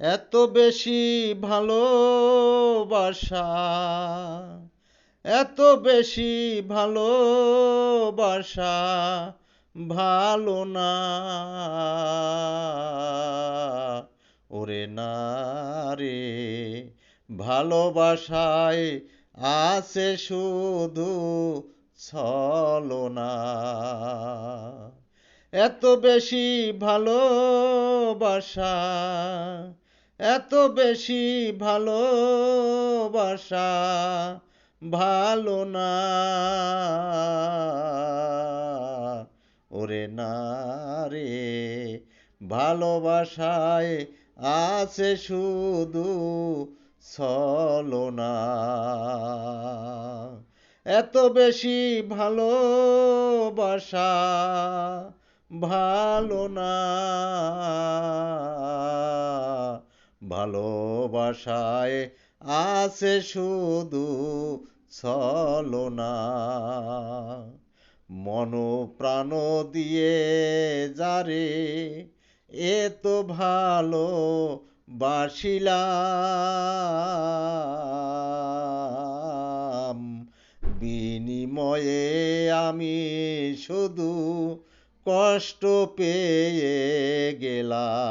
এত বেশি ভালোবাসা, এত বেশি ভালোবাসা ভালো না। ওরে না রে, ভালোবাসায় আছে শুধু ছলনা। এত বেশি ভালোবাসা এত বেশি ভালোবাসা ভালো না। ওরে না রে, ভালোবাসায় আছে শুধু ছলনা। এত বেশি ভালোবাসা ভালো না। ভালোবাসায় আছে শুধু ছলনা। মন প্রাণ দিয়ে যারে এত ভালো বাসিলাম বিনিময়ে আমি শুধু কষ্ট পেয়ে গেলাম।